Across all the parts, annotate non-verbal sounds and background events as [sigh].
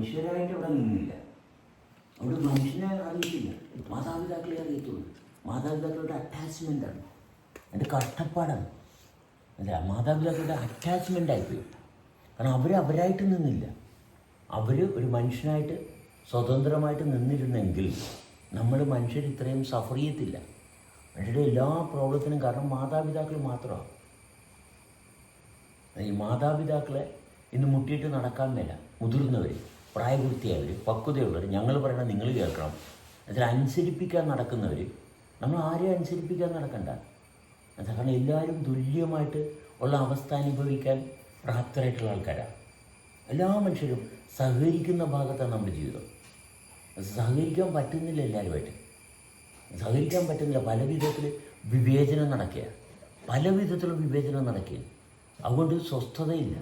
മനുഷ്യരായിട്ട് ഇവിടെ നിന്നില്ല. അവിടെ മനുഷ്യനെ അറിയത്തില്ല. മാതാപിതാക്കളെ അറിയത്തുള്ളൂ. മാതാപിതാക്കളുടെ അറ്റാച്ച്മെന്റാണ് എന്റെ കഷ്ടപ്പാടാണ്. അല്ല? മാതാപിതാക്കളുടെ അറ്റാച്ച്മെന്റ് ആയിപ്പോയി കാരണം അവർ അവരായിട്ട് നിന്നില്ല. അവർ ഒരു മനുഷ്യനായിട്ട് സ്വതന്ത്രമായിട്ട് നിന്നിരുന്നെങ്കിൽ നമ്മൾ മനുഷ്യർ ഇത്രയും സഫർ ചെയ്യത്തില്ല. മനുഷ്യരുടെ എല്ലാ പ്രോബ്ലത്തിനും കാരണം മാതാപിതാക്കൾ മാത്രമാണ്. ഈ മാതാപിതാക്കളെ ഇന്ന് മുട്ടിയിട്ട് നടക്കാൻ മേല. മുതിർന്നവർ പ്രായപൂർത്തിയായവർ പക്വതയുള്ളവർ ഞങ്ങൾ പറയണത് നിങ്ങൾ കേൾക്കണം. അതിൽ അനുസരിപ്പിക്കാൻ നടക്കുന്നവർ നമ്മൾ ആരെയും അനുസരിപ്പിക്കാൻ നടക്കണ്ട. കാരണം എല്ലാവരും തുല്യമായിട്ട് ഉള്ള അവസ്ഥ അനുഭവിക്കാൻ പ്രാപ്തരായിട്ടുള്ള ആൾക്കാരാണ് എല്ലാ മനുഷ്യരും സഹകരിക്കുന്ന ഭാഗത്താണ് നമ്മുടെ ജീവിതം. സഹകരിക്കാൻ പറ്റുന്നില്ല എല്ലാവരുമായിട്ട് സഹകരിക്കാൻ പറ്റുന്നില്ല. പല വിധത്തിൽ വിവേചനം നടക്കുക. പല വിധത്തിലുള്ള വിവേചനം നടക്കുക. അതുകൊണ്ട് സ്വസ്ഥതയില്ല.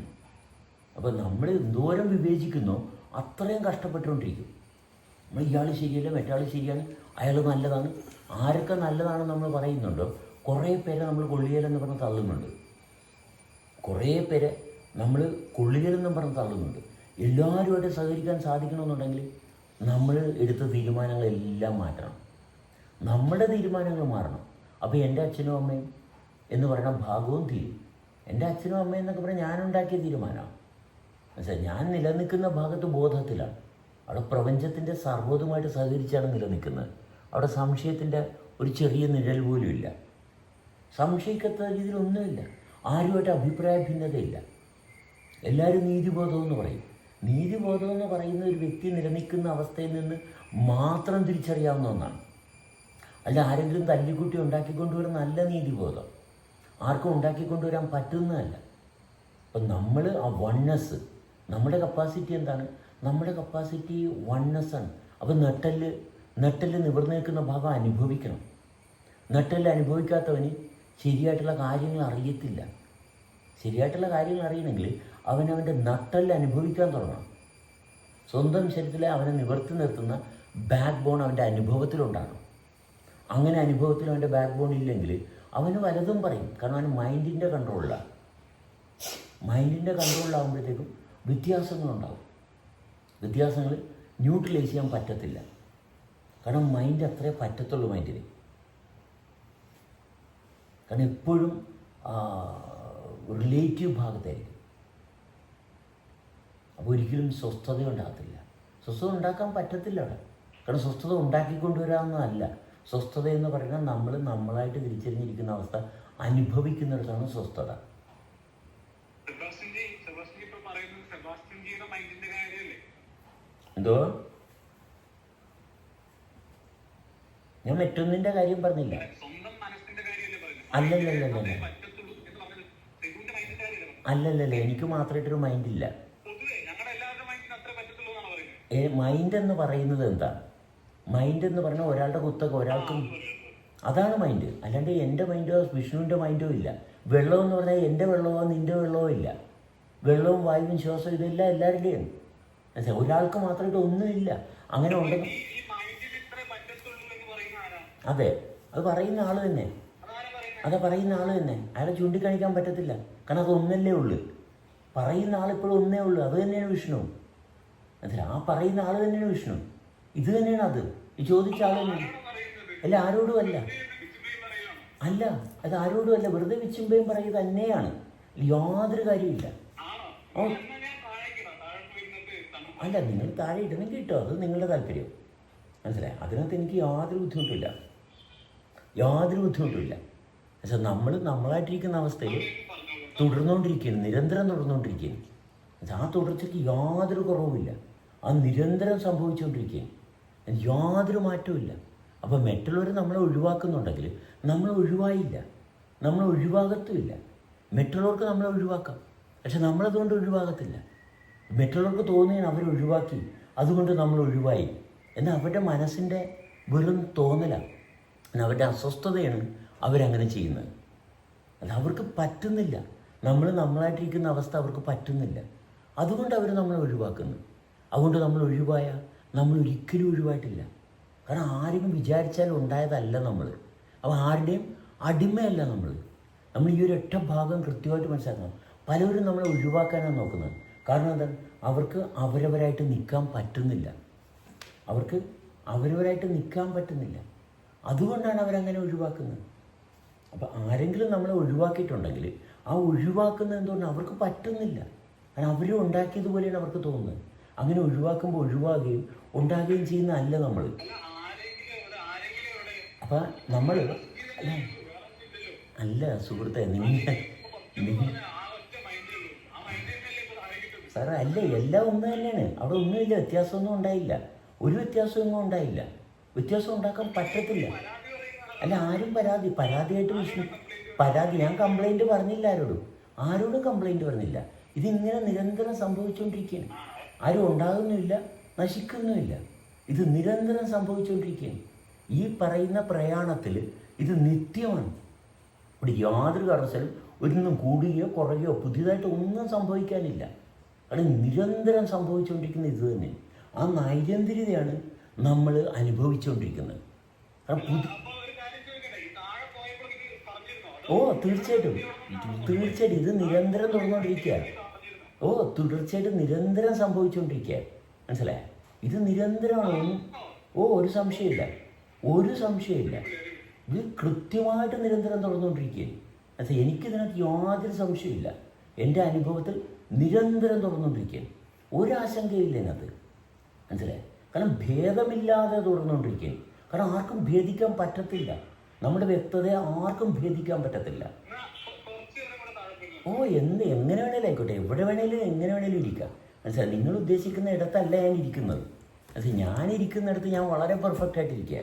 അപ്പോൾ നമ്മൾ എന്തോരം വിവേചിക്കുന്നോ അത്രയും കഷ്ടപ്പെട്ടുകൊണ്ടിരിക്കും. നമ്മൾ ഇയാൾ ശരിയല്ല മറ്റാൾ ശരിയാണ് അയാൾ നല്ലതാണ് ആരൊക്കെ നല്ലതാണ് നമ്മൾ പറയുന്നുണ്ടോ കുറേ പേരെ നമ്മൾ കൊള്ളിയലെന്ന് പറഞ്ഞ് തള്ളുന്നുണ്ട്. കുറേ പേരെ നമ്മൾ കൊള്ളിയലെന്നും പറഞ്ഞ് തള്ളുന്നുണ്ട്. എല്ലാവരുമായിട്ട് സഹകരിക്കാൻ സാധിക്കണമെന്നുണ്ടെങ്കിൽ നമ്മൾ എടുത്ത തീരുമാനങ്ങളെല്ലാം മാറ്റണം. നമ്മുടെ തീരുമാനങ്ങൾ മാറണം. അപ്പോൾ എന്റെ അച്ഛനും അമ്മയും എന്ന് പറയുന്ന ഭാഗവും തീരും. എന്റെ അച്ഛനും അമ്മയും എന്നൊക്കെ പറഞ്ഞാൽ ഞാനുണ്ടാക്കിയ തീരുമാനമാണ്. മനസ്സിലായി ഞാൻ നിലനിൽക്കുന്ന ഭാഗത്ത് ബോധത്തിലാണ്. അവിടെ പ്രപഞ്ചത്തിന്റെ സർവതുമായിട്ട് സഹകരിച്ചാണ് നിലനിൽക്കുന്നത്. അവിടെ സംശയത്തിന്റെ ഒരു ചെറിയ നിഴൽ പോലും ഇല്ല. സംശയിക്കാത്ത രീതിയിലൊന്നുമില്ല ആരുമായിട്ട് അഭിപ്രായ ഭിന്നതയില്ല എല്ലാവരും നീതിബോധം എന്ന് പറയും. നീതിബോധം എന്ന് പറയുന്ന ഒരു വ്യക്തി നിലനിൽക്കുന്ന അവസ്ഥയിൽ നിന്ന് മാത്രം തിരിച്ചറിയാവുന്ന ഒന്നാണ്. അല്ല ആരെങ്കിലും തല്ലിക്കുട്ടി ഉണ്ടാക്കിക്കൊണ്ടുവരുന്ന നല്ല നീതിബോധം. ആർക്കും ഉണ്ടാക്കിക്കൊണ്ടുവരാൻ പറ്റുന്നതല്ല. അപ്പം നമ്മൾ ആ വണ്ണസ് നമ്മുടെ കപ്പാസിറ്റി എന്താണ്? നമ്മുടെ കപ്പാസിറ്റി വണ്ണസ് ആണ്. അപ്പം നെട്ടൽ നെട്ടൽ നിവർന്നു നിൽക്കുന്ന ഭാഗം അനുഭവിക്കണം. നെട്ടൽ അനുഭവിക്കാത്തവന് ശരിയായിട്ടുള്ള കാര്യങ്ങൾ അറിയത്തില്ല. ശരിയായിട്ടുള്ള കാര്യങ്ങൾ അറിയണമെങ്കിൽ അവനവന്റെ നട്ടൽ അനുഭവിക്കാൻ തുടങ്ങണം. സ്വന്തം ശരീരത്തിലെ അവനെ നിവർത്തി നിർത്തുന്ന ബാക്ക് ബോൺ അവന്റെ അനുഭവത്തിലുണ്ടാകണം. അങ്ങനെ അനുഭവത്തിൽ അവന്റെ ബാക്ക് ബോൺ ഇല്ലെങ്കിൽ അവന് വലതും പറയും. കാരണം അവൻ മൈൻഡിന്റെ കൺട്രോളിലാണ് മൈൻഡിന്റെ കൺട്രോളിലാകുമ്പോഴത്തേക്കും വ്യത്യാസങ്ങളുണ്ടാവും. വ്യത്യാസങ്ങൾ ന്യൂട്രലൈസ് ചെയ്യാൻ പറ്റത്തില്ല. കാരണം മൈൻഡ് അത്രേ പറ്റത്തുള്ളൂ മൈൻഡിന് കാരണം എപ്പോഴും റിലേറ്റീവ് ഭാഗത്തായിരിക്കും. അപ്പോൾ ഒരിക്കലും സ്വസ്ഥത ഉണ്ടാകത്തില്ല. സ്വസ്ഥത ഉണ്ടാക്കാൻ പറ്റത്തില്ല അവിടെ. കാരണം സ്വസ്ഥത ഉണ്ടാക്കിക്കൊണ്ടുവരാവുന്നതല്ല. സ്വസ്ഥത എന്ന് പറയുന്നത് നമ്മൾ നമ്മളായിട്ട് തിരിച്ചറിഞ്ഞിരിക്കുന്ന അവസ്ഥ അനുഭവിക്കുന്നിടത്താണ് സ്വസ്ഥത. എന്തോ? ഞാൻ മറ്റൊന്നിന്റെ കാര്യം പറഞ്ഞില്ല. പറഞ്ഞത്? അല്ലല്ലല്ല എനിക്ക് മാത്രമായിട്ടൊരു മൈൻഡില്ല. മൈൻഡ് എന്ന് പറയുന്നത് എന്താ? മൈൻഡ് എന്ന് പറഞ്ഞാൽ ഒരാളുടെ കുത്തൊക്കെ ഒരാൾക്കും അതാണ് മൈൻഡ്. അല്ലാണ്ട് എന്റെ മൈൻഡോ വിഷ്ണുവിന്റെ മൈൻഡോ ഇല്ല. വെള്ളം എന്ന് പറഞ്ഞാൽ എന്റെ വെള്ളമോ നിന്റെ വെള്ളമോ ഇല്ല. വെള്ളവും വായുവും ശ്വാസവും ഇതെല്ലാം എല്ലാവരുടെയും. മനസ്സിലായോ? ഒരാൾക്ക് മാത്രമായിട്ട് ഒന്നുമില്ല. അങ്ങനെ ആരാ? അതെ അത് പറയുന്ന ആൾ തന്നെ. അത് പറയുന്ന ആൾ തന്നെ. അയാളെ ചൂണ്ടിക്കാണിക്കാൻ പറ്റത്തില്ല. കാരണം അത് ഒന്നല്ലേ ഉള്ളൂ. പറയുന്ന ആൾ ആളിപ്പോഴും ഒന്നേ ഉള്ളൂ. അത് തന്നെയാണ് വിഷ്ണു. മനസ്സിലാ ആ പറയുന്ന ആൾ തന്നെയാണ് വിഷ്ണു. ഇത് തന്നെയാണ് അത്. ഈ ചോദിച്ച ആൾ തന്നെയാണ് അല്ല ആരോടും അല്ല. അല്ല അത് ആരോടും അല്ല. വെറുതെ വിച്ചുമ്പയും പറയുന്നത് തന്നെയാണ്. യാതൊരു കാര്യമില്ല ഓ. എന്നാ ഞാൻ താഴേക്കിടാം താഴെ പോയിരുന്നിട്ട് തണുപ്പ് അല്ല നിങ്ങൾ താഴെ ഇടണമെങ്കിൽ കേട്ടോ അത് നിങ്ങളുടെ താല്പര്യം. മനസ്സിലായി? അതിനകത്ത് എനിക്ക് യാതൊരു ബുദ്ധിമുട്ടില്ല യാതൊരു ബുദ്ധിമുട്ടില്ല പക്ഷെ നമ്മൾ നമ്മളായിട്ടിരിക്കുന്ന അവസ്ഥയിൽ തുടർന്നുകൊണ്ടിരിക്കുകയാണ് നിരന്തരം തുടർന്നുകൊണ്ടിരിക്കുകയാണ്. ആ തുടർച്ചയ്ക്ക് യാതൊരു കുറവുമില്ല. അത് നിരന്തരം സംഭവിച്ചുകൊണ്ടിരിക്കുകയാണ്. യാതൊരു മാറ്റവുമില്ല. അപ്പോൾ മറ്റുള്ളവർ നമ്മളെ ഒഴിവാക്കുന്നുണ്ടെങ്കിൽ നമ്മൾ ഒഴിവായില്ല. നമ്മൾ ഒഴിവാകത്തുമില്ല. മറ്റുള്ളവർക്ക് നമ്മളെ ഒഴിവാക്കാം. പക്ഷെ നമ്മളതുകൊണ്ട് ഒഴിവാകത്തില്ല. മറ്റുള്ളവർക്ക് തോന്നിയാണ് അവർ ഒഴിവാക്കി. അതുകൊണ്ട് നമ്മൾ ഒഴിവായി. എന്നാൽ അവരുടെ മനസ്സിന്റെ വെറും തോന്നലാണ്. അവരുടെ അസ്വസ്ഥതയാണ് അവരങ്ങനെ ചെയ്യുന്നത്. അത് അവർക്ക് പറ്റുന്നില്ല. നമ്മൾ നമ്മളായിട്ടിരിക്കുന്ന അവസ്ഥ അവർക്ക് പറ്റുന്നില്ല. അതുകൊണ്ട് അവർ നമ്മളെ ഒഴിവാക്കുന്നു. അതുകൊണ്ട് നമ്മൾ ഒഴിവായ നമ്മൾ ഒരിക്കലും ഒഴിവായിട്ടില്ല. കാരണം ആരെങ്കിലും വിചാരിച്ചാൽ ഉണ്ടായതല്ല നമ്മൾ. അപ്പോൾ ആരുടെയും അടിമയല്ല നമ്മൾ. നമ്മൾ ഈ ഒരു ഒറ്റ ഭാഗം കൃത്യമായിട്ട് മനസ്സിലാക്കണം. പലവരും നമ്മളെ ഒഴിവാക്കാനാണ് നോക്കുന്നത്. കാരണം എന്താ അവർക്ക് അവരവരായിട്ട് നിൽക്കാൻ പറ്റുന്നില്ല. അവർക്ക് അവരവരായിട്ട് നിൽക്കാൻ പറ്റുന്നില്ല. അതുകൊണ്ടാണ് അവരങ്ങനെ ഒഴിവാക്കുന്നത്. അപ്പോൾ ആരെങ്കിലും നമ്മളെ ഒഴിവാക്കിയിട്ടുണ്ടെങ്കിൽ ആ ഒഴിവാക്കുന്നത് എന്തുകൊണ്ട്? അവർക്ക് പറ്റുന്നില്ല. കാരണം അവർ ഉണ്ടാക്കിയതുപോലെയാണ് അവർക്ക് തോന്നുന്നത്. അങ്ങനെ ഒഴിവാക്കുമ്പോൾ ഒഴിവാകുകയും ഉണ്ടാകുകയും ചെയ്യുന്ന അല്ല നമ്മൾ അപ്പം നമ്മൾ അല്ല സുഹൃത്തെ നിങ്ങൾ നിങ്ങൾ ആ ഒറ്റ മൈൻഡേ ഉള്ളൂ ആ മൈൻഡ് തന്നെയല്ലേ ഇപ്പൊ താഴെ കിട്ടുന്നത് സാറേ അല്ല എല്ലാം ഒന്ന് തന്നെയാണ്. അവിടെ ഒന്നുമില്ല വ്യത്യാസമൊന്നും ഉണ്ടായില്ല. ഒരു വ്യത്യാസമൊന്നും ഉണ്ടായില്ല. വ്യത്യാസം ഉണ്ടാക്കാൻ പറ്റത്തില്ല. അല്ല ആരും പരാതി പരാതിയായിട്ട് വിഷ്ണു പരാതി ഞാൻ കംപ്ലൈന്റ് പറഞ്ഞില്ല ആരോടും. ആരോടും കംപ്ലൈന്റ് പറഞ്ഞില്ല. ഇതിങ്ങനെ നിരന്തരം സംഭവിച്ചുകൊണ്ടിരിക്കുകയാണ് ആരും ഉണ്ടാകുന്നുമില്ല നശിക്കുന്നുമില്ല. ഇത് നിരന്തരം സംഭവിച്ചുകൊണ്ടിരിക്കുകയാണ് ഈ പറയുന്ന പ്രയാണത്തിൽ ഇത് നിത്യമാണ്. ഇവിടെ യാതൊരു കാരണവശാലും ഒന്നും കൂടുകയോ കുറയുകയോ പുതിയതായിട്ട് ഒന്നും സംഭവിക്കാനില്ല. കാരണം നിരന്തരം സംഭവിച്ചുകൊണ്ടിരിക്കുന്ന ഇത് തന്നെ. ആ നൈരന്തര്യതയാണ് നമ്മൾ അനുഭവിച്ചുകൊണ്ടിരിക്കുന്നത്. അതോ ഓ തീർച്ചയായിട്ടും. തീർച്ചയായിട്ടും ഇത് നിരന്തരം തുടർന്നുകൊണ്ടിരിക്കുക. ഓ തുടർച്ചയായിട്ട് നിരന്തരം സംഭവിച്ചുകൊണ്ടിരിക്കുക. മനസ്സിലായ? ഇത് നിരന്തരമാണ്? ഓ ഒരു സംശയമില്ല. ഒരു സംശയമില്ല. ഇത് കൃത്യമായിട്ട് നിരന്തരം തുടർന്നുകൊണ്ടിരിക്കുകയാണ്. അത് എനിക്കിതിനകത്ത് യാതൊരു സംശയമില്ല എന്റെ അനുഭവത്തിൽ നിരന്തരം തുടർന്നുകൊണ്ടിരിക്കുകയാണ് ഒരാശങ്കയില്ല ഇതിനകത്ത് മനസ്സിലായി? കാരണം ഭേദമില്ലാതെ തുടർന്നുകൊണ്ടിരിക്കുകയാണ് കാരണം ആർക്കും ഭേദിക്കാൻ പറ്റത്തില്ല. നമ്മുടെ വ്യക്തതയെ ആർക്കും ഭേദിക്കാൻ പറ്റത്തില്ല. ഓ എന്ത് എങ്ങനെ വേണേലും ആയിക്കോട്ടെ. എവിടെ വേണേലും എങ്ങനെ വേണേലും ഇരിക്കാം. മനസ്സിലായി? നിങ്ങൾ ഉദ്ദേശിക്കുന്ന ഇടത്തല്ല ഞാൻ ഇരിക്കുന്നത്. അത് ഞാൻ ഇരിക്കുന്നിടത്ത് ഞാൻ വളരെ പെർഫെക്റ്റ് ആയിട്ട് ഇരിക്കുക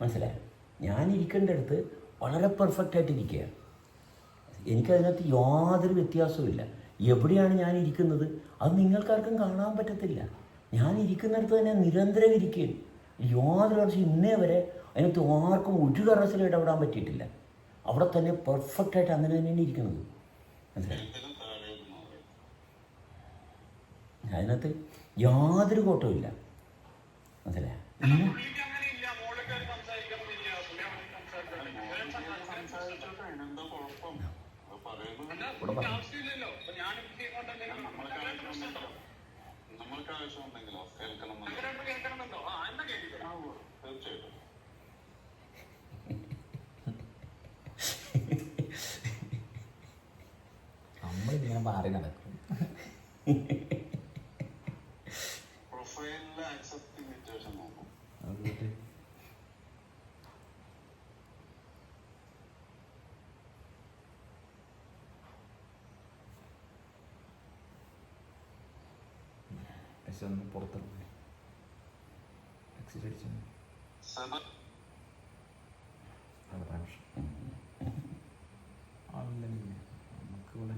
മനസ്സിലായോ? ഞാൻ ഇരിക്കേണ്ടടുത്ത് വളരെ പെർഫെക്റ്റ് ആയിട്ട് ഇരിക്കുക എനിക്കതിനകത്ത് യാതൊരു വ്യത്യാസവുമില്ല. എവിടെയാണ് ഞാൻ ഇരിക്കുന്നത്? അത് നിങ്ങൾക്കാർക്കും കാണാൻ പറ്റത്തില്ല. ഞാൻ ഇരിക്കുന്നിടത്ത് തന്നെ നിരന്തരം ഇരിക്കുകയും യാതൊരു വർഷം ഇന്നേ വരെ അതിനകത്ത് ആർക്കും ഒരു കറസിലും ഇടപെടാൻ പറ്റിയിട്ടില്ല. അവിടെ തന്നെ പെർഫെക്റ്റ് ആയിട്ട് അങ്ങനെ തന്നെയാണ് ഇരിക്കുന്നത്. മനസ്സിലായി? അതിനകത്ത് യാതൊരു കോട്ടവുമില്ല മനസ്സിലായി? ഇവിടെ പുള്ളിക്ക് നമ്മൾക്ക് ആവശ്യമുണ്ടെങ്കിലോ കേൾക്കണം കേൾക്കണമെന്നുണ്ടോ തീർച്ചയായിട്ടും. ഒന്ന് പുറത്തിറങ്ങി എക്സിറ്റ് അടിച്ചു സെവൻ അവിടെ പ്രാവശ്യം ആളില്ലെങ്കിൽ നമുക്ക് ഇവിടെ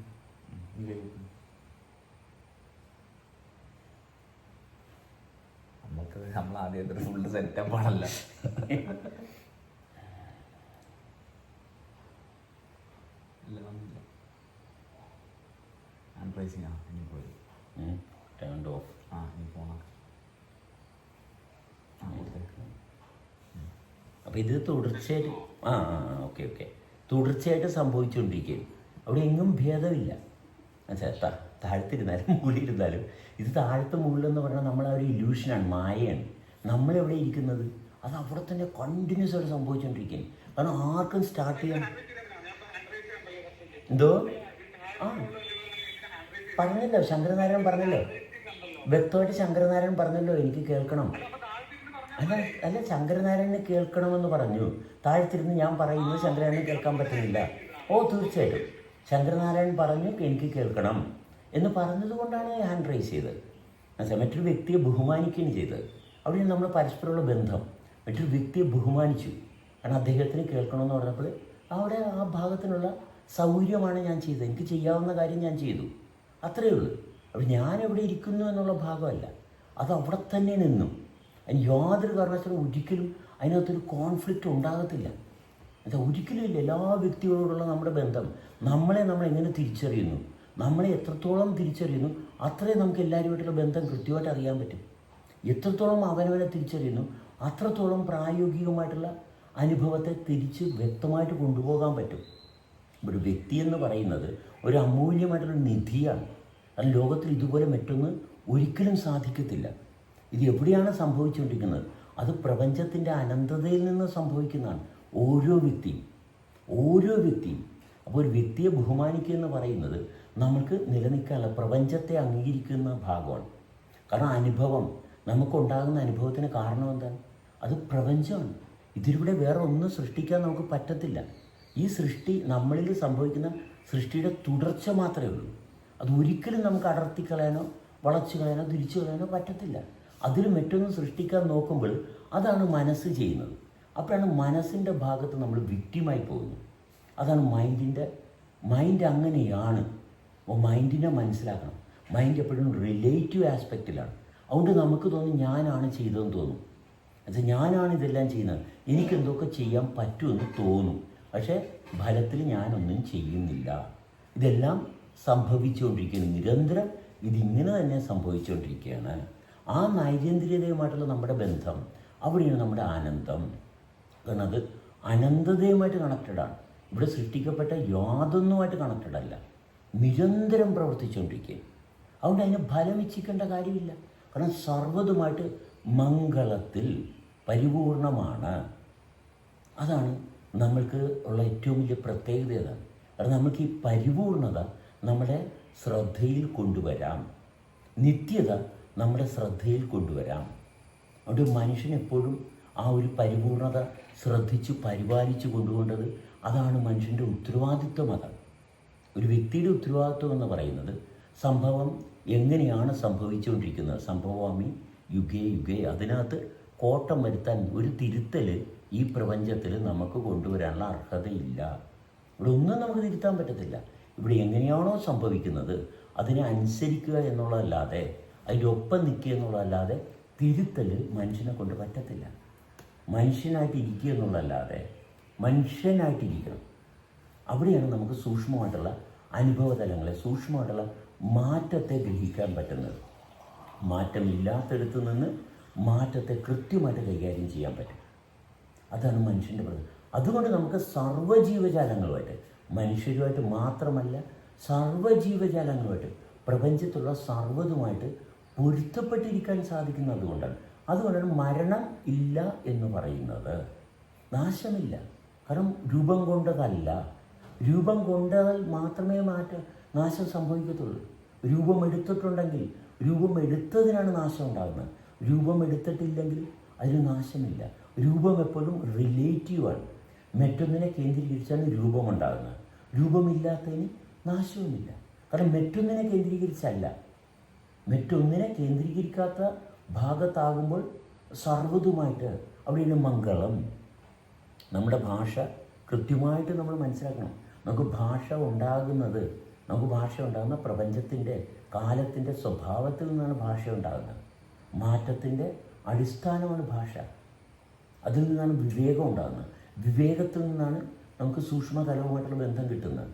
നമ്മൾ ആദ്യത്തെ ഫുള്ള് സെറ്റപ്പ് ആണല്ലോ ഇല്ല വന്നില്ല. ആ ഇനി പോയി ടേൺ ഓഫ് ആ ഇനി പോണം ആ കൊടുത്തേക്ക് അപ്പോൾ ഇത് തുടർച്ചയായിട്ട് ആ ഓക്കെ ഓക്കെ. തുടർച്ചയായിട്ട് സംഭവിച്ചുകൊണ്ടിരിക്കുകയാണ്. അവിടെ എങ്ങും ഭേദമില്ല. മനസ്സിലാ താഴത്തിരുന്നാലും [laughs] മുകളിലിരുന്നാലും ഇത് താഴത്തെ മുകളിലെന്ന് പറഞ്ഞാൽ നമ്മൾ ആ ഒരു ഇല്യൂഷനാണ് മായയാണ്. നമ്മളെവിടെ ഇരിക്കുന്നത്? അത് അവിടെ തന്നെ കണ്ടിന്യൂസ് ആയിട്ട് സംഭവിച്ചുകൊണ്ടിരിക്കുകയാണ്. കാരണം ആർക്കും സ്റ്റാർട്ട് ചെയ്യാൻ എന്തോ? ആ. പറഞ്ഞല്ലോ ശങ്കരനാരായണൻ പറഞ്ഞല്ലോ. വ്യക്തമായിട്ട് ശങ്കരനാരായണൻ പറഞ്ഞല്ലോ എനിക്ക് കേൾക്കണം. അല്ല അല്ല ശങ്കരനാരായണനെ കേൾക്കണമെന്ന് പറഞ്ഞു. താഴ്ത്തിരുന്ന് ഞാൻ പറയുന്നത് ശങ്കരനാരായണന് കേൾക്കാൻ പറ്റുന്നില്ല. ഓ തീർച്ചയായിട്ടും. ശങ്കരനാരായണൻ പറഞ്ഞു എനിക്ക് കേൾക്കണം. എന്ന് പറഞ്ഞതുകൊണ്ടാണ് ഹാൻഡ് റൈസ് ചെയ്തത്. മനസ്സിലായി മറ്റൊരു വ്യക്തിയെ ബഹുമാനിക്കുകയും ചെയ്തത്. അവിടെയാണ് നമ്മൾ പരസ്പരമുള്ള ബന്ധം. മറ്റൊരു വ്യക്തിയെ ബഹുമാനിച്ചു. കാരണം അദ്ദേഹത്തിന് കേൾക്കണമെന്ന് പറഞ്ഞപ്പോൾ അവിടെ ആ ഭാഗത്തിനുള്ള സൗകര്യമാണ് ഞാൻ ചെയ്തത്. എനിക്ക് ചെയ്യാവുന്ന കാര്യം ഞാൻ ചെയ്തു. അത്രയേ ഉള്ളൂ. അപ്പോൾ ഞാൻ എവിടെ ഇരിക്കുന്നു എന്നുള്ള ഭാഗമല്ല. അത് അവിടെ തന്നെ നിന്നും. അതിന് യാതൊരു കാരണവശാലും ഒരിക്കലും അതിനകത്തൊരു കോൺഫ്ലിക്റ്റ് ഉണ്ടാകത്തില്ല. അത് ഒരിക്കലും ഇല്ല എല്ലാ വ്യക്തികളോടുള്ള നമ്മുടെ ബന്ധം. നമ്മളെ നമ്മൾ എങ്ങനെ തിരിച്ചറിയുന്നു? നമ്മളെ എത്രത്തോളം തിരിച്ചറിയുന്നു? അത്രയും നമുക്ക് എല്ലാവരുമായിട്ടുള്ള ബന്ധം കൃത്യമായിട്ട് അറിയാൻ പറ്റും. എത്രത്തോളം അവനവനെ തിരിച്ചറിയുന്നു? അത്രത്തോളം പ്രായോഗികമായിട്ടുള്ള അനുഭവത്തെ തിരിച്ച് വ്യക്തമായിട്ട് കൊണ്ടുപോകാൻ പറ്റും. ഒരു വ്യക്തി എന്ന് പറയുന്നത് ഒരു അമൂല്യമായിട്ടുള്ള നിധിയാണ്. അത് ലോകത്തിൽ ഇതുപോലെ മറ്റൊന്ന് ഒരിക്കലും സാധിക്കത്തില്ല. ഇത് എവിടെയാണ് സംഭവിച്ചുകൊണ്ടിരിക്കുന്നത്? അത് പ്രപഞ്ചത്തിന്റെ അനന്തതയിൽ നിന്ന് സംഭവിക്കുന്നതാണ്. ഓരോ വ്യക്തിയും ഓരോ വ്യക്തിയും. അപ്പോൾ ഒരു വ്യക്തിയെ ബഹുമാനിക്കുക എന്ന് പറയുന്നത് നമുക്ക് നിലനിൽക്കാനുള്ള പ്രപഞ്ചത്തെ അംഗീകരിക്കുന്ന ഭാഗമാണ്. കാരണം അനുഭവം നമുക്കുണ്ടാകുന്ന അനുഭവത്തിന് കാരണം എന്താണ്? അത് പ്രപഞ്ചമാണ്. ഇതിലൂടെ വേറെ ഒന്നും സൃഷ്ടിക്കാൻ നമുക്ക് പറ്റത്തില്ല. ഈ സൃഷ്ടി നമ്മളിൽ സംഭവിക്കുന്ന സൃഷ്ടിയുടെ തുടർച്ച മാത്രമേ ഉള്ളൂ. അത് ഒരിക്കലും നമുക്ക് അടർത്തി കളയാനോ വളച്ചു കളയാനോ തിരിച്ചു കളയാനോ പറ്റത്തില്ല. അതിൽ മറ്റൊന്ന് സൃഷ്ടിക്കാൻ നോക്കുമ്പോൾ അതാണ് മനസ്സ് ചെയ്യുന്നത്. അപ്പോഴാണ് മനസ്സിന്റെ ഭാഗത്ത് നമ്മൾ വിക്റ്റിമായി പോകുന്നത്. അതാണ് മൈൻഡിന്റെ മൈൻഡ് അങ്ങനെയാണ്. മൈൻഡിനെ മനസ്സിലാക്കണം. മൈൻഡ് എപ്പോഴും റിലേറ്റീവ് ആസ്പെക്റ്റിലാണ് അതുകൊണ്ട് നമുക്ക് തോന്നും ഞാനാണ് ചെയ്തതെന്ന് തോന്നും. എന്നുവെച്ചാൽ ഞാനാണ് ഇതെല്ലാം ചെയ്യുന്നത്. എനിക്ക് എന്തൊക്കെ ചെയ്യാൻ പറ്റുമെന്ന് തോന്നും. പക്ഷേ ഫലത്തിൽ ഞാനൊന്നും ചെയ്യുന്നില്ല. ഇതെല്ലാം സംഭവിച്ചുകൊണ്ടിരിക്കുന്നു നിരന്തരം ഇതിങ്ങനെ തന്നെ സംഭവിച്ചുകൊണ്ടിരിക്കുകയാണ്. ആ നൈരേന്ദ്രിയതയുമായിട്ടുള്ള നമ്മുടെ ബന്ധം അവിടെയാണ് നമ്മുടെ ആനന്ദം. കാരണം അത് അനന്തതയുമായിട്ട് കണക്റ്റഡാണ് ഇവിടെ സൃഷ്ടിക്കപ്പെട്ട യാതൊന്നുമായിട്ട് കണക്റ്റഡ് അല്ല. നിരന്തരം പ്രവർത്തിച്ചുകൊണ്ടിരിക്കുക അതുകൊണ്ട് അതിന് ഫലം ഇച്ഛിക്കേണ്ട കാര്യമില്ല. കാരണം സർവതുമായിട്ട് മംഗളത്തിൽ പരിപൂർണമാണ്. അതാണ് നമ്മൾക്ക് ഉള്ള ഏറ്റവും വലിയ പ്രത്യേകത കാരണം നമുക്ക് ഈ പരിപൂർണത നമ്മുടെ ശ്രദ്ധയിൽ കൊണ്ടുവരാം. നിത്യത നമ്മുടെ ശ്രദ്ധയിൽ കൊണ്ടുവരാം. അതുകൊണ്ട് മനുഷ്യൻ എപ്പോഴും ആ ഒരു പരിപൂർണത ശ്രദ്ധിച്ച് പരിപാലിച്ച് കൊണ്ടുപോകേണ്ടത് അതാണ് മനുഷ്യന്റെ ഉത്തരവാദിത്വം അതാണ് ഒരു വ്യക്തിയുടെ ഉത്തരവാദിത്വം എന്ന് പറയുന്നത് സംഭവം എങ്ങനെയാണ് സംഭവിച്ചുകൊണ്ടിരിക്കുന്നത്? സംഭവാമി യുഗേ യുഗേ. അതിനകത്ത് കോട്ടം വരുത്താൻ ഒരു തിരുത്തൽ ഈ പ്രപഞ്ചത്തിൽ നമുക്ക് കൊണ്ടുവരാനുള്ള അർഹതയില്ല. ഇവിടെ ഒന്നും നമുക്ക് തിരുത്താൻ പറ്റത്തില്ല. ഇവിടെ എങ്ങനെയാണോ സംഭവിക്കുന്നത് അതിനെ അനുസരിക്കുക എന്നുള്ളതല്ലാതെ അതിലൊപ്പം നിൽക്കുക എന്നുള്ളതല്ലാതെ തിരുത്തൽ മനുഷ്യനെ കൊണ്ട് പറ്റത്തില്ല. മനുഷ്യനായിട്ട് ഇരിക്കുക എന്നുള്ളതല്ലാതെ മനുഷ്യനായിട്ടിരിക്കണം. അവിടെയാണ് നമുക്ക് സൂക്ഷ്മമായിട്ടുള്ള അനുഭവതലങ്ങളെ സൂക്ഷ്മമായിട്ടുള്ള മാറ്റത്തെ ഗ്രഹിക്കാൻ പറ്റുന്നത്. മാറ്റമില്ലാത്തടത്ത് നിന്ന് മാറ്റത്തെ കൃത്യമായിട്ട് കൈകാര്യം ചെയ്യാൻ പറ്റും. അതാണ് മനുഷ്യന്റെ പ്രധാനം അതുകൊണ്ട് നമുക്ക് സർവജീവജാലങ്ങളുമായിട്ട് മനുഷ്യരുമായിട്ട് മാത്രമല്ല സർവജീവജാലങ്ങളുമായിട്ട് പ്രപഞ്ചത്തിലുള്ള സർവതുമായിട്ട് പൊരുത്തപ്പെട്ടിരിക്കാൻ സാധിക്കുന്നത് അതുകൊണ്ടാണ് അതുകൊണ്ടാണ് മരണം ഇല്ല എന്ന് പറയുന്നത്. നാശമില്ല. കാരണം രൂപം കൊണ്ടതല്ല. രൂപം കൊണ്ടാൽ മാത്രമേ മാറ്റം നാശം സംഭവിക്കത്തുള്ളൂ. രൂപം എടുത്തിട്ടുണ്ടെങ്കിൽ രൂപം എടുത്തതിനാണ് നാശം ഉണ്ടാകുന്നത്. രൂപം എടുത്തിട്ടില്ലെങ്കിൽ അതിന് നാശമില്ല. രൂപം എപ്പോഴും റിലേറ്റീവാണ് മറ്റൊന്നിനെ കേന്ദ്രീകരിച്ചാണ് രൂപം ഉണ്ടാകുന്നത്. രൂപമില്ലാത്തതിന് നാശവുമില്ല. കാരണം മറ്റൊന്നിനെ കേന്ദ്രീകരിച്ചല്ല. മറ്റൊന്നിനെ കേന്ദ്രീകരിക്കാത്ത ഭാഗത്താകുമ്പോൾ സർവതുമായിട്ട് അവിടെയാണ് മംഗളം. നമ്മുടെ ഭാഷ കൃത്യമായിട്ട് നമ്മൾ മനസ്സിലാക്കണം. നമുക്ക് ഭാഷ ഉണ്ടാകുന്നത് നമുക്ക് ഭാഷ ഉണ്ടാകുന്ന പ്രപഞ്ചത്തിന്റെ കാലത്തിന്റെ സ്വഭാവത്തിൽ നിന്നാണ് ഭാഷ ഉണ്ടാകുന്നത്. മാറ്റത്തിന്റെ അടിസ്ഥാനമാണ് ഭാഷ. അതിൽ നിന്നാണ് വിവേകം ഉണ്ടാകുന്നത്. വിവേകത്തിൽ നിന്നാണ് നമുക്ക് സൂക്ഷ്മതലവുമായിട്ടുള്ള ബന്ധം കിട്ടുന്നത്.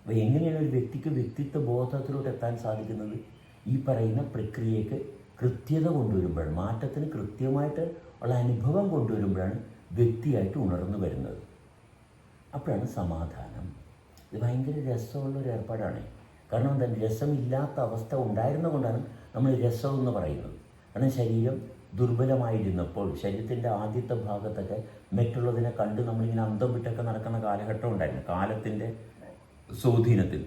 അപ്പോൾ എങ്ങനെയാണ് ഒരു വ്യക്തിക്ക് വ്യക്തിത്വ ബോധത്തിലോട്ട് എത്താൻ സാധിക്കുന്നത്? ഈ പറയുന്ന പ്രക്രിയയ്ക്ക് കൃത്യത കൊണ്ടുവരുമ്പോഴാണ് മാറ്റത്തിന് കൃത്യമായിട്ട് ഉള്ള അനുഭവം കൊണ്ടുവരുമ്പോഴാണ് വ്യക്തിയായിട്ട് ഉണർന്നു വരുന്നത്. അപ്പോഴാണ് സമാധാനം. ഇത് ഭയങ്കര രസമുള്ള ഒരു ഏർപ്പാടാണ്. കാരണം എന്താണ് രസമില്ലാത്ത അവസ്ഥ ഉണ്ടായിരുന്ന കൊണ്ടാണ് നമ്മൾ രസമെന്ന് പറയുന്നത്. കാരണം ശരീരം ദുർബലമായിരുന്നപ്പോൾ ശരീരത്തിന്റെ ആദ്യത്തെ ഭാഗത്തൊക്കെ മറ്റുള്ളതിനെ കണ്ട് നമ്മളിങ്ങനെ അന്തം വിട്ടൊക്കെ നടക്കുന്ന കാലഘട്ടം ഉണ്ടായിരുന്നു. കാലത്തിന്റെ സ്വാധീനത്തിൽ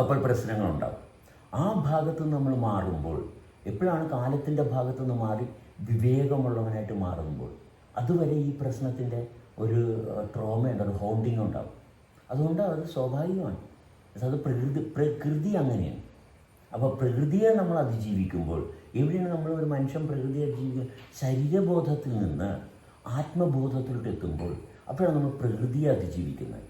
അപ്പോൾ പ്രശ്നങ്ങളുണ്ടാകും ആ ഭാഗത്ത് നമ്മൾ മാറുമ്പോൾ എപ്പോഴാണ് കാലത്തിന്റെ ഭാഗത്തു നിന്ന് മാറി വിവേകമുള്ളവനായിട്ട് മാറുമ്പോൾ അതുവരെ ഈ പ്രശ്നത്തിന്റെ ഒരു ട്രോമ ട്രോമയുണ്ട് ഒരു ഹോണ്ടിങ് ഉണ്ടാവും. അതുകൊണ്ട് അത് സ്വാഭാവികമാണ്. അത് പ്രകൃതി പ്രകൃതി അങ്ങനെയാണ്. അപ്പോൾ പ്രകൃതിയെ നമ്മൾ അതിജീവിക്കുമ്പോൾ എവിടെയാണ് നമ്മൾ ഒരു മനുഷ്യൻ പ്രകൃതിയെ അതിജീവിക്കുക? ശരീരബോധത്തിൽ നിന്ന് ആത്മബോധത്തിലോട്ട് എത്തുമ്പോൾ അപ്പോഴാണ് നമ്മൾ പ്രകൃതിയെ അതിജീവിക്കുന്നത്.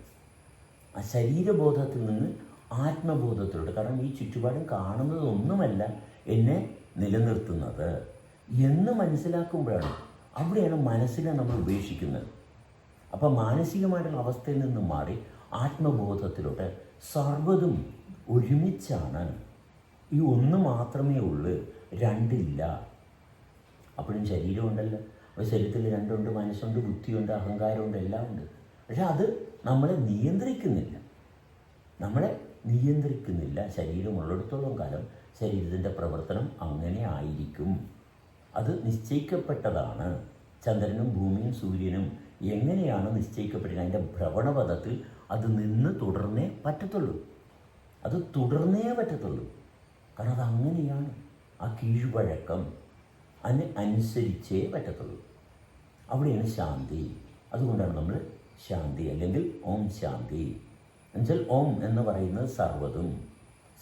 ആ ശരീരബോധത്തിൽ നിന്ന് ആത്മബോധത്തിലോട്ട് കാരണം ഈ ചുറ്റുപാടും കാണുന്നതൊന്നുമല്ല എന്നെ നിലനിർത്തുന്നത്. എന്ന് മനസ്സിലാക്കുമ്പോഴാണ് അവിടെയാണ് മനസ്സിനെ നമ്മൾ ഉപേക്ഷിക്കുന്നത്. അപ്പോൾ മാനസികമായിട്ടുള്ള അവസ്ഥയിൽ നിന്ന് മാറി ആത്മബോധത്തിലൂടെ സർവതും ഒരുമിച്ചാണ്. ഈ ഒന്ന് മാത്രമേ ഉള്ളൂ രണ്ടില്ല. അപ്പോഴും ശരീരമുണ്ടല്ലോ അപ്പോൾ ശരീരത്തിൽ രണ്ടുണ്ട് മനസ്സുണ്ട് ബുദ്ധിയുണ്ട് അഹങ്കാരമുണ്ട് എല്ലാം ഉണ്ട് പക്ഷെ അത് നമ്മളെ നിയന്ത്രിക്കുന്നില്ല. നമ്മളെ നിയന്ത്രിക്കുന്നില്ല. ശരീരമുള്ളിടത്തോളം കാലം ശരീരത്തിന്റെ പ്രവർത്തനം അങ്ങനെ ആയിരിക്കും. അത് നിശ്ചയിക്കപ്പെട്ടതാണ്. ചന്ദ്രനും ഭൂമിയും സൂര്യനും എങ്ങനെയാണ് നിശ്ചയിക്കപ്പെട്ടത് അതിന്റെ ഭ്രവണപഥത്തിൽ അത് നിന്ന് തുടർന്നേ പറ്റത്തുള്ളൂ. അത് തുടർന്നേ പറ്റത്തുള്ളൂ. കാരണം അത് അങ്ങനെയാണ്. ആ കീഴ്വഴക്കം അതിന് അനുസരിച്ചേ പറ്റത്തുള്ളൂ. അവിടെയാണ് ശാന്തി. അതുകൊണ്ടാണ് നമ്മൾ ശാന്തി അല്ലെങ്കിൽ ഓം ശാന്തി. എന്നുവെച്ചാൽ ഓം എന്ന് പറയുന്നത് സർവതും.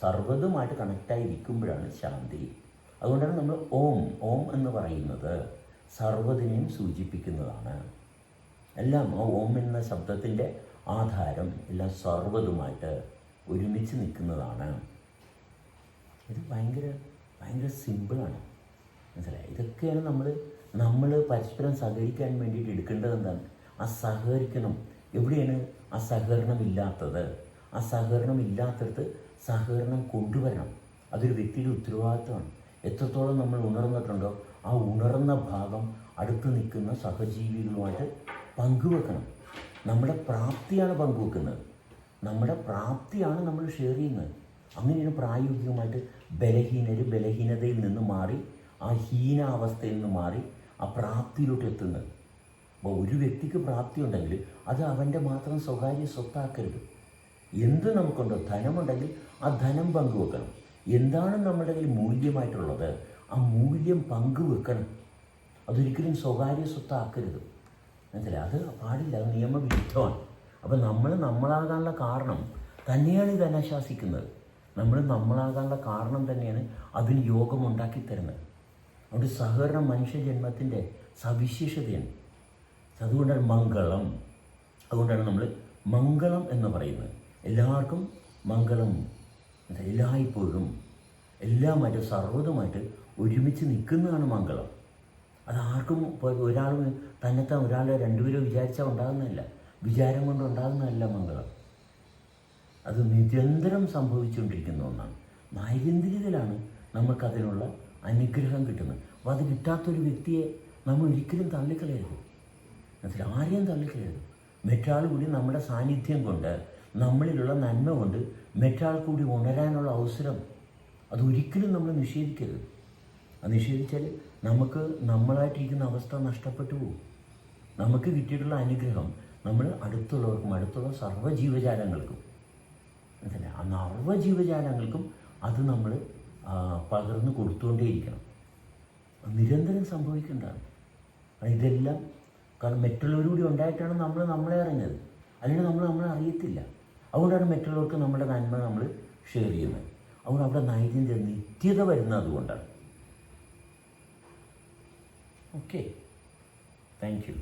സർവതുമായിട്ട് കണക്റ്റായിരിക്കുമ്പോഴാണ് ശാന്തി. അതുകൊണ്ടാണ് നമ്മൾ ഓം ഓം എന്ന് പറയുന്നത് സർവതിനെയും സൂചിപ്പിക്കുന്നതാണ്. എല്ലാം ഓം എന്ന ശബ്ദത്തിന്റെ ആധാരം എല്ലാം സർവതുമായിട്ട് ഒരുമിച്ച് നിൽക്കുന്നതാണ്. ഇത് ഭയങ്കര ഭയങ്കര സിമ്പിളാണ് മനസ്സിലായി? ഇതൊക്കെയാണ് നമ്മൾ നമ്മൾ പരസ്പരം സഹകരിക്കാൻ വേണ്ടിയിട്ട് എടുക്കേണ്ടത് എന്താണ്? ആ സഹകരിക്കണം. എവിടെയാണ് ആ സഹകരണമില്ലാത്തത് ആ സഹകരണം ഇല്ലാത്തടത്ത് സഹകരണം കൊണ്ടുവരണം. അതൊരു വ്യക്തിയുടെ ഉത്തരവാദിത്തമാണ്. എത്രത്തോളം നമ്മൾ ഉണർന്നിട്ടുണ്ടോ ആ ഉണർന്ന ഭാഗം അടുത്ത് നിൽക്കുന്ന സഹജീവികളുമായിട്ട് പങ്കുവെക്കണം. നമ്മുടെ പ്രാപ്തിയാണ് പങ്കുവെക്കുന്നത്. നമ്മുടെ പ്രാപ്തിയാണ് നമ്മൾ ഷെയർ ചെയ്യുന്നത്. അങ്ങനെയാണ് പ്രായോഗികമായിട്ട് ബലഹീനർ ബലഹീനതയിൽ നിന്ന് മാറി ആ ഹീനാവസ്ഥയിൽ നിന്ന് മാറി ആ പ്രാപ്തിയിലോട്ട് എത്തുന്നത്. അപ്പോൾ ഒരു വ്യക്തിക്ക് പ്രാപ്തി ഉണ്ടെങ്കിൽ അത് അവന്റെ മാത്രം സ്വകാര്യ സ്വത്താക്കരുത്. എന്ത് നമുക്കുണ്ടോ? ധനമുണ്ടെങ്കിൽ ആ ധനം പങ്കുവെക്കണം. എന്താണ് നമ്മുടെ കയ്യിൽ മൂല്യമായിട്ടുള്ളത്? ആ മൂല്യം പങ്കുവെക്കണം. അതൊരിക്കലും സ്വകാര്യ സ്വത്താക്കരുത്. മനസ്സിലായി? അത് പാടില്ല. അത് നിയമവിരുദ്ധമാണ്. അപ്പം നമ്മൾ നമ്മളാകാനുള്ള കാരണം തന്നെയാണ് ഇത് അനാശാസിക്കുന്നത് നമ്മൾ നമ്മളാകാനുള്ള കാരണം തന്നെയാണ് അതിന് യോഗം ഉണ്ടാക്കി തരുന്നത് അതുകൊണ്ട് സഹകരണം മനുഷ്യജന്മത്തിന്റെ സവിശേഷതയാണ്. അതുകൊണ്ടാണ് മംഗളം. അതുകൊണ്ടാണ് നമ്മൾ മംഗളം എന്ന് പറയുന്നത്. എല്ലാവർക്കും മംഗളം. എല്ലായ്പ്പോഴും എല്ലാമായിട്ട് സർവതുമായിട്ട് ഒരുമിച്ച് നിൽക്കുന്നതാണ് മംഗളം. അത് ആർക്കും ഒരാൾ തന്നെത്താൻ ഒരാൾ രണ്ടുപേരും വിചാരിച്ചാൽ ഉണ്ടാകുന്നതല്ല. വിചാരം കൊണ്ട് ഉണ്ടാകുന്നതല്ല മംഗളം. അത് നിരന്തരം സംഭവിച്ചുകൊണ്ടിരിക്കുന്ന ഒന്നാണ്. നൈരന്തികതയിലാണ് നമുക്കതിനുള്ള അനുഗ്രഹം കിട്ടുന്നത്. അപ്പോൾ അത് കിട്ടാത്തൊരു വ്യക്തിയെ നമ്മൾ ഒരിക്കലും തള്ളിക്കളയരുത്. മനസ്സിൽ ആരെയും തള്ളിക്കരുത് മറ്റാൾ കൂടി നമ്മുടെ സാന്നിധ്യം കൊണ്ട് നമ്മളിലുള്ള നന്മ കൊണ്ട് മറ്റാൾ കൂടി ഉണരാനുള്ള അവസരം അതൊരിക്കലും നമ്മൾ നിഷേധിക്കരുത്. അത് നിഷേധിച്ചാൽ നമുക്ക് നമ്മളായിട്ടിരിക്കുന്ന അവസ്ഥ നഷ്ടപ്പെട്ടു പോകും. നമുക്ക് കിട്ടിയിട്ടുള്ള അനുഗ്രഹം നമ്മൾ അടുത്തുള്ളവർക്കും അടുത്തുള്ള സർവ ജീവജാലങ്ങൾക്കും മനസ്സിലായി? ആ സർവ ജീവജാലങ്ങൾക്കും അത് നമ്മൾ പകർന്നു കൊടുത്തുകൊണ്ടേയിരിക്കണം നിരന്തരം സംഭവിക്കേണ്ടതാണ്. ഇതെല്ലാം കാരണം മറ്റുള്ളവരുകൂടി ഉണ്ടായിട്ടാണ് നമ്മൾ നമ്മളെ അറിഞ്ഞത് അല്ലെങ്കിൽ നമ്മൾ നമ്മളെ അറിയത്തില്ല. അതുകൊണ്ടാണ് മറ്റുള്ളവർക്ക് നമ്മുടെ നന്മ നമ്മൾ ഷെയർ ചെയ്യുന്നത്. അതുകൊണ്ട് അവിടെ നൈതിന്റെ നിത്യത വരുന്നത് അതുകൊണ്ടാണ്. Okay thank you